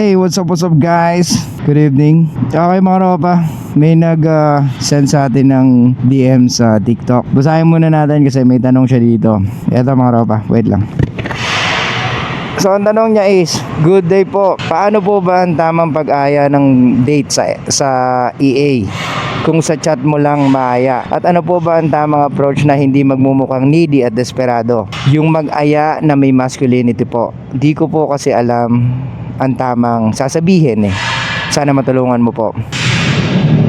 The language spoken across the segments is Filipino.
Hey, what's up, what's up guys? Good evening. Okay mga ropa, may nag-send sa atin ng DM sa TikTok. Basahin muna natin kasi may tanong siya dito. Eto mga ropa, wait lang. So ang tanong niya is, good day po. Paano po ba ang tamang pag-aya ng date sa, sa EA? Kung sa chat mo lang maaya. At ano po ba ang tamang approach na hindi magmumukhang needy at desperado? Yung mag-aya na may masculinity po. Di ko po kasi alam ang tamang sasabihin eh. Sana matulungan mo po.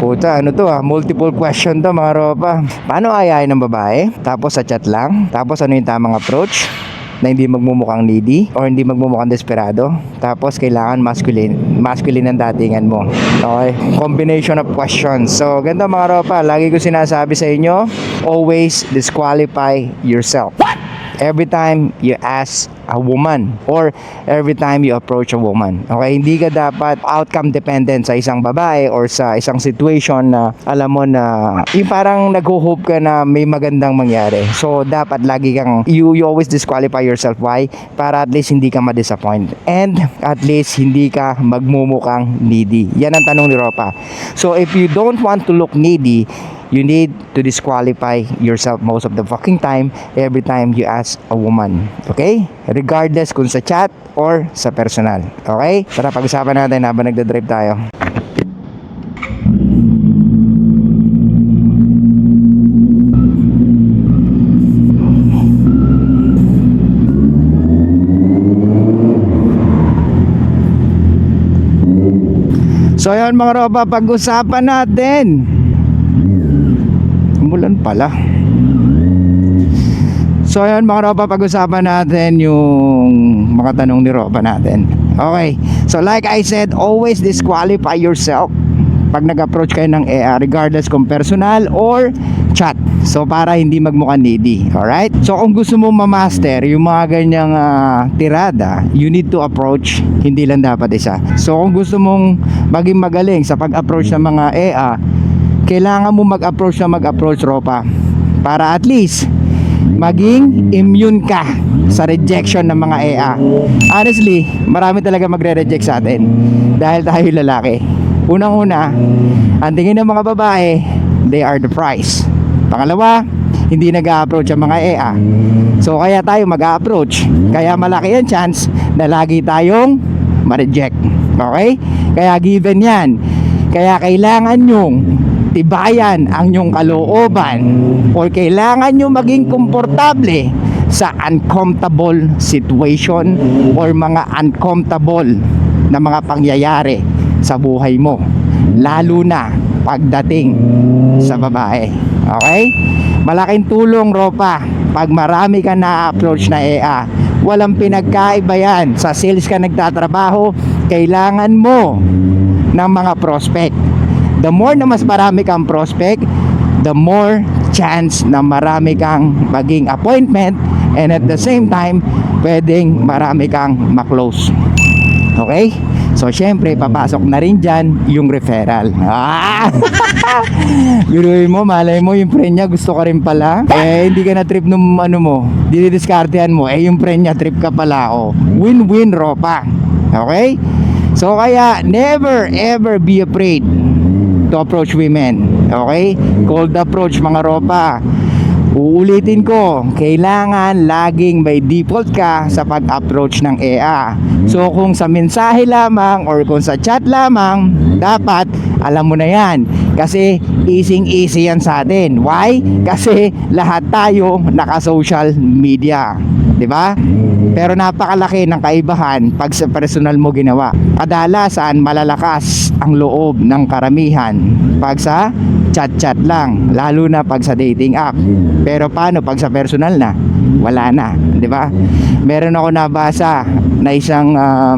Puta, ano to ah? Multiple question to mga ropa. Paano ayayin ng babae? Tapos sa chat lang? Tapos ano yung tamang approach? na hindi magmumukhang needy or hindi magmumukhang desperado. Tapos kailangan masculine, masculine ang datingan mo. Okay? Combination of questions. So, ganito mga ropa, lagi ko sinasabi sa inyo, always disqualify yourself. Every time you ask a woman or every time you approach a woman. Okay, hindi ka dapat outcome dependent sa isang babae or sa isang situation na alam mo na yung parang nag-hope ka na may magandang mangyari. So dapat lagi kang you, you always disqualify yourself why para at least hindi ka ma-disappoint and at least hindi ka magmumukhang needy. Yan ang tanong ni Ropa. So if you don't want to look needy, you need to disqualify yourself most of the fucking time every time you ask a woman. Okay? Regardless kung sa chat or sa personal. Okay? Tara pag-usapan natin habang nagdadrive tayo. So yun mga ropa, pag-usapan natin. Umulan pala. So ayun mga ropa, pag-usapan natin yung mga tanong ni ropa natin. Okay. So like I said, always disqualify yourself pag nag-approach kayo ng EA regardless kung personal or chat. So para hindi magmukhang needy. Alright? So kung gusto mo ma-master yung mga ganyang ah, tirada, you need to approach hindi lang dapat isa. So kung gusto mong maging magaling sa pag-approach ng mga EA, kailangan mo mag-approach na mag-approach ropa para at least maging immune ka sa rejection ng mga EA. Honestly, marami talaga magre-reject sa atin dahil tayo lalaki. Unang-una, ang tingin ng mga babae, they are the prize. Pangalawa, hindi nag-approach ang mga EA. So kaya tayo mag-approach. Kaya malaki ang chance na lagi tayong ma-reject. Okay? Kaya given yan. Kaya kailangan nyong tibayan ang inyong kalooban or kailangan nyo maging komportable sa uncomfortable situation or mga uncomfortable na mga pangyayari sa buhay mo lalo na pagdating sa babae. Okay? Malaking tulong ropa. Pag marami ka na-approach na EA walang pinagkaiba yan. Sa sales ka nagtatrabaho kailangan mo ng mga prospect the more na mas marami kang prospect, the more chance na marami kang maging appointment and at the same time, pwedeng marami kang maklose. Okay? So, syempre, papasok na rin dyan yung referral. Ah! Yuruin mo, malay mo, yung friend niya gusto ka rin pala. Eh, hindi ka na trip nung ano mo, didiskartehan mo. Eh, yung friend niya, trip ka pala. Oh. Win-win, ropa. Okay? So, kaya, never ever be afraid to approach women. Okay? Cold approach mga ropa. Uulitin ko, kailangan laging may default ka sa pag-approach ng EA. So kung sa mensahe lamang or kung sa chat lamang, dapat alam mo na yan. Kasi easy easy yan sa atin. Why? Kasi lahat tayo naka-social media. 'Di ba? Pero napakalaki ng kaibahan pag sa personal mo ginawa. Kadalasan malalakas ang loob ng karamihan pag sa chat-chat lang, lalo na pag sa dating app. Pero paano pag sa personal na? Wala na, 'di ba? Meron ako nabasa na isang um,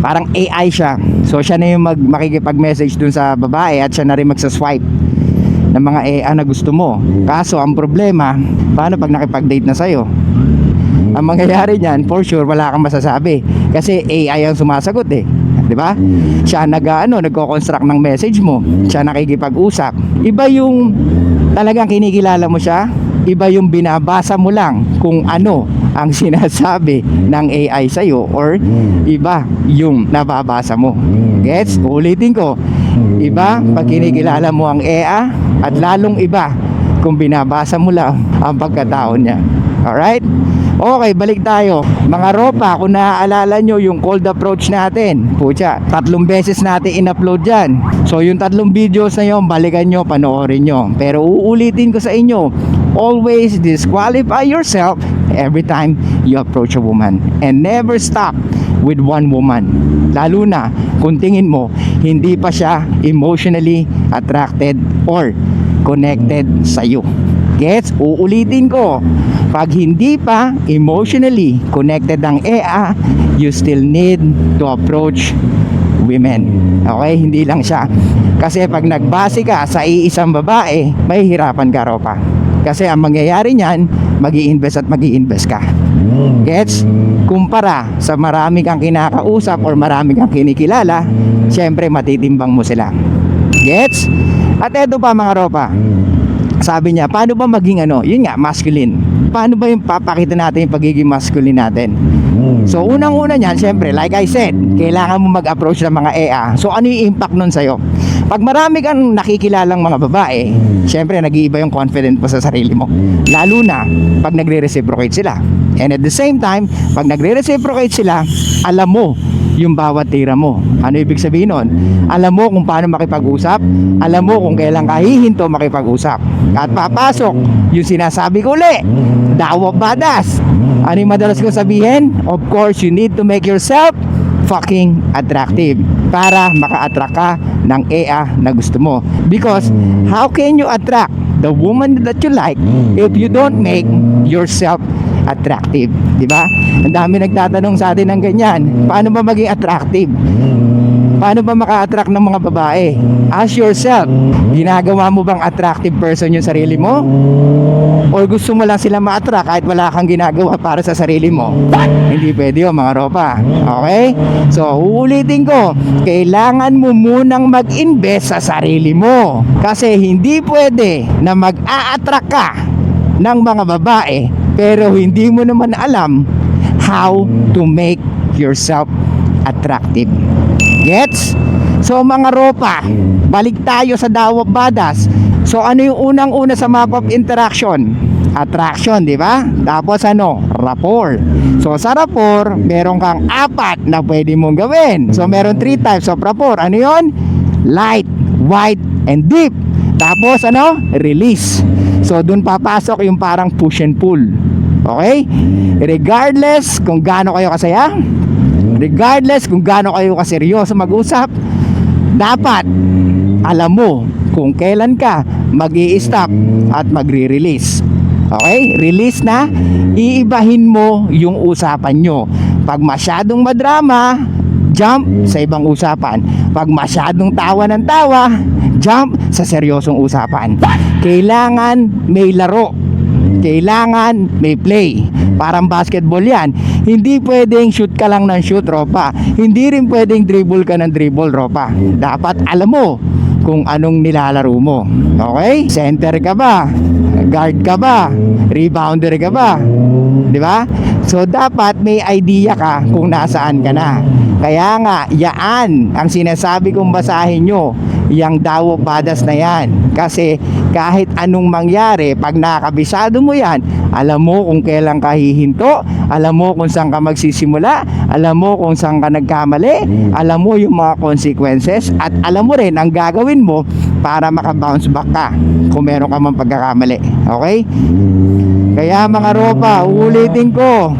parang AI siya. So siya na yung mag, makikipag-message dun sa babae at siya na rin magsa-swipe ng mga AI na gusto mo. Kaso ang problema, paano pag nakipag-date na sa'yo? Ang mangyayari niyan, for sure, wala kang masasabi. Kasi AI ang sumasagot eh. 'Di ba? Siya nag ano, nagko-construct ng message mo. Siya nakikipag-usap. Iba yung talagang kinikilala mo siya. Iba yung binabasa mo lang kung ano ang sinasabi ng AI sa'yo or iba yung nababasa mo. Gets? Ulitin ko. Iba pag kinikilala mo ang EA at lalong iba kung binabasa mo lang ang pagkatao niya. Alright? Okay, balik tayo. Mga ropa, kung naaalala nyo yung cold approach natin, pucha, tatlong beses natin in-upload dyan. So yung tatlong videos na yun, balikan nyo, panoorin nyo. Pero uulitin ko sa inyo, always disqualify yourself every time you approach a woman. And never stop with one woman. Lalo na kung tingin mo, hindi pa siya emotionally attracted or connected sa'yo. Gets? Uulitin ko. Pag hindi pa emotionally connected ang EA, you still need to approach women. Okay? Hindi lang siya. Kasi pag nagbase ka sa iisang babae, may hirapan ka ropa. Kasi ang mangyayari niyan, mag invest at mag invest ka. Gets? Kumpara sa marami kang kinakausap or marami kang kinikilala, syempre matitimbang mo sila. Gets? At eto pa mga ropa, sabi niya, paano ba maging ano, yun nga, masculine. Paano ba yung papakita natin yung pagiging masculine natin? So unang-una niyan, syempre, like I said, kailangan mo mag-approach ng mga EA. So ano yung impact nun sa'yo? Pag marami kang nakikilalang mga babae, syempre nag-iiba yung confident mo sa sarili mo. Lalo na pag nagre-reciprocate sila. And at the same time, pag nagre-reciprocate sila, alam mo yung bawat tira mo. Ano ibig sabihin nun? Alam mo kung paano makipag-usap, alam mo kung kailan kahihinto makipag-usap. At papasok yung sinasabi ko uli, dawa badas. Ano yung madalas ko sabihin? Of course, you need to make yourself fucking attractive para maka-attract ka ng EA na gusto mo. Because how can you attract the woman that you like if you don't make yourself attractive, di ba? Ang dami nagtatanong sa atin ng ganyan. Paano ba maging attractive? Paano ba maka-attract ng mga babae? Ask yourself, ginagawa mo bang attractive person yung sarili mo? Or gusto mo lang sila ma-attract kahit wala kang ginagawa para sa sarili mo? Hindi pwede yun mga ropa. Okay? So, uulitin ko, kailangan mo munang mag-invest sa sarili mo. Kasi hindi pwede na mag-a-attract ka ng mga babae pero hindi mo naman alam how to make yourself attractive. Gets? So mga ropa, balik tayo sa Daw of Badas. So ano yung unang-una sa map of interaction? Attraction, di ba? Tapos ano? Rapport. So sa rapport, meron kang apat na pwede mong gawin. So meron three types of rapport. Ano yon? Light, wide, and deep. Tapos ano? Release. So dun papasok yung parang push and pull. Okay? Regardless kung gaano kayo kasaya, regardless kung gaano kayo kaseryoso mag-usap, dapat alam mo kung kailan ka mag stop at magre-release. Okay? Release na, iibahin mo yung usapan nyo. Pag masyadong madrama, jump sa ibang usapan. Pag masyadong tawa ng tawa, jump sa seryosong usapan. Kailangan may laro. Kailangan may play. Parang basketball yan. Hindi pwedeng shoot ka lang ng shoot, ropa. Hindi rin pwedeng dribble ka ng dribble, ropa. Dapat alam mo kung anong nilalaro mo. Okay? Center ka ba? Guard ka ba? Rebounder ka ba? Di ba? So dapat may idea ka kung nasaan ka na. Kaya nga, yaan ang sinasabi kong basahin nyo, yung dawo badas na yan. Kasi kahit anong mangyari, pag nakabisado mo yan, alam mo kung kailan ka hihinto, alam mo kung saan ka magsisimula, alam mo kung saan ka nagkamali, alam mo yung mga consequences, at alam mo rin ang gagawin mo para makabounce back ka kung meron ka mang pagkakamali. Okay? Kaya mga ropa, uulitin ko,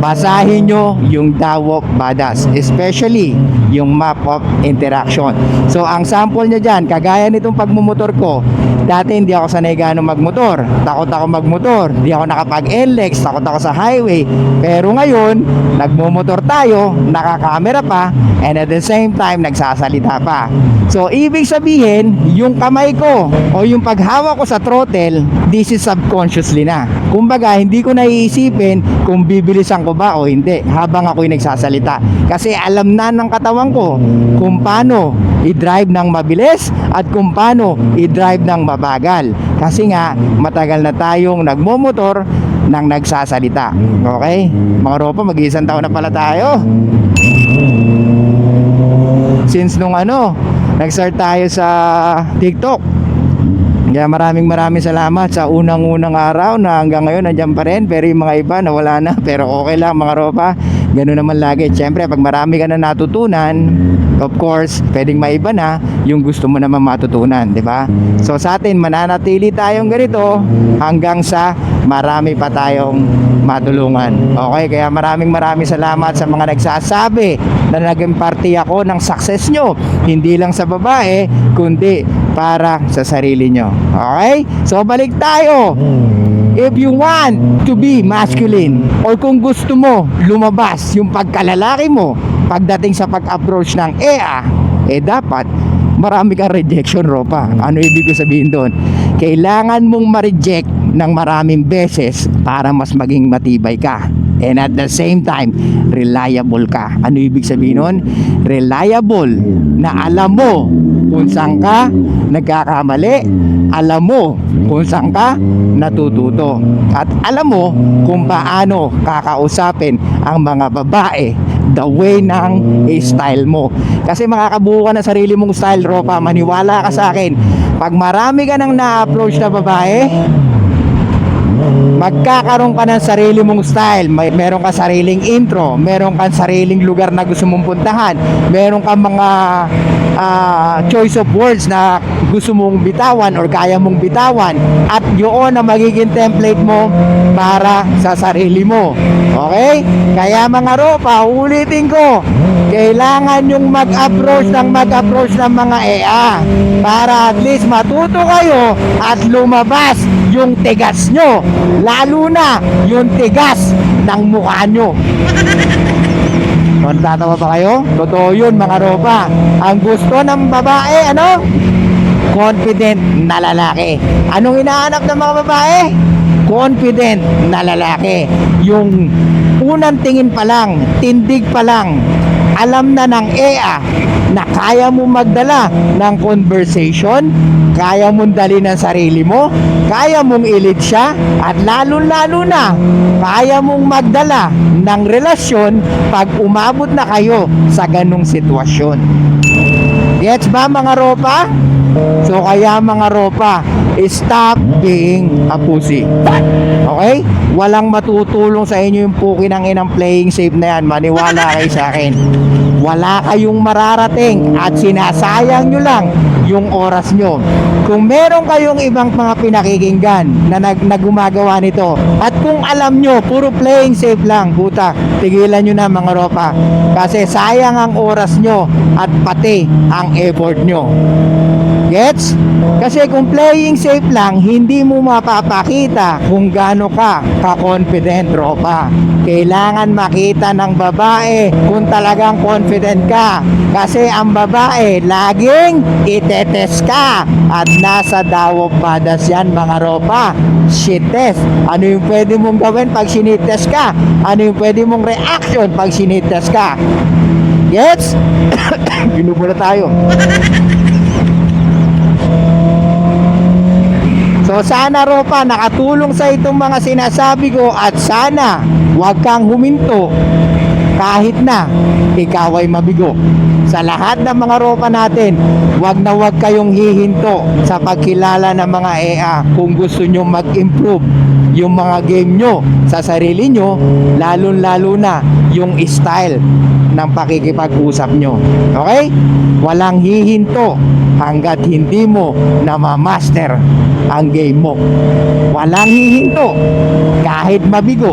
basahin nyo yung Dawo Badas, especially yung map of interaction. So, ang sample nyo dyan, kagaya nitong pagmumotor ko, dati hindi ako sanay gano'ng magmotor. Takot ako magmotor. Hindi ako nakapag-NLEX, takot ako sa highway. Pero ngayon, nagmumotor tayo, nakakamera pa, and at the same time, nagsasalita pa. So, ibig sabihin, yung kamay ko o yung paghawak ko sa throttle, this is subconsciously na. Kumbaga, hindi ko naiisipin kung bibilisan ko ba o hindi habang ako'y nagsasalita. Kasi alam na ng katawan ko kung paano i-drive ng mabilis at kung paano i-drive ng mabagal. Kasi nga, matagal na tayong nagmomotor, ng nagsasalita. Okay? Mga ropa, mag-iisang taon na pala tayo. Since nung ano, nag-start tayo sa TikTok. Kaya maraming maraming salamat sa unang-unang araw na hanggang ngayon nandiyan pa rin. Pero yung mga iba nawala na. Pero okay lang mga ropa. Ganun naman lagi. Siyempre pag marami ka na natutunan of course pwedeng maiba na yung gusto mo naman matutunan di ba? So sa atin mananatili tayong ganito hanggang sa marami pa tayong matulungan okay kaya maraming maraming salamat sa mga nagsasabi na naging party ako ng success nyo hindi lang sa babae kundi para sa sarili nyo. Okay? So balik tayo. If you want to be masculine or kung gusto mo lumabas yung pagkalalaki mo pagdating sa pag-approach ng EA, eh dapat marami kang rejection ropa. Ano ibig ko sabihin doon? Kailangan mong ma-reject ng maraming beses para mas maging matibay ka. And at the same time, reliable ka. Ano ibig sabihin nun? Reliable na alam mo kung saan ka nagkakamali, alam mo kung saan ka natututo. At alam mo kung paano kakausapin ang mga babae the way ng style mo. Kasi makakabuo ka ng sarili mong style, Ropa. Maniwala ka sa akin. Pag marami ka nang na-approach na babae, magkakaroon ka ng sarili mong style. May meron ka sariling intro, meron kang sariling lugar na gusto mong puntahan, meron kang mga ah, choice of words na gusto mong bitawan or kaya mong bitawan at yun na magiging template mo para sa sarili mo. Okay? Kaya mga ropa, ulitin ko, kailangan yung mag-approach ng mag-approach ng mga EA para at least matuto kayo at lumabas yung tigas nyo. Lalo na yung tigas ng mukha nyo. Tatawa ba kayo? Totoo yun mga ropa. Ang gusto ng babae, ano? Confident na lalaki. Anong hinahanap ng mga babae? Confident na lalaki. Yung unang tingin pa lang, tindig pa lang, alam na ng EA na kaya mo magdala ng conversation, kaya mong dali ng sarili mo, kaya mong ilid siya, at lalo-lalo na, kaya mong magdala ng relasyon pag umabot na kayo sa ganong sitwasyon. Gets ba mga ropa? So kaya mga ropa, stop being a pussy. Okay? Walang matutulong sa inyo yung puki ng inang playing safe na yan. Maniwala kayo sa akin. Wala kayong mararating at sinasayang nyo lang yung oras nyo. Kung meron kayong ibang mga pinakikinggan na nag, na gumagawa nito at kung alam nyo, puro playing safe lang, puta, tigilan nyo na mga ropa. Kasi sayang ang oras nyo at pati ang effort nyo. Gets? Kasi kung playing safe lang, hindi mo mapapakita kung gaano ka ka-confident, tropa. Kailangan makita ng babae kung talagang confident ka. Kasi ang babae, laging itetest ka. At nasa daw of badas yan, mga ropa. Shit test. Ano yung pwede mong gawin pag sinitest ka? Ano yung pwede mong reaction pag sinitest ka? Gets? Ginubo na tayo. So sana Ropa nakatulong sa itong mga sinasabi ko at sana huwag kang huminto kahit na ikaw ay mabigo. Sa lahat ng mga ropa natin, huwag na huwag kayong hihinto sa pagkilala ng mga EA kung gusto nyo mag-improve yung mga game nyo sa sarili nyo, lalo-lalo na yung style ng pakikipag-usap nyo. Okay? Walang hihinto hanggat hindi mo na ma-master ang game mo. Walang hihinto kahit mabigo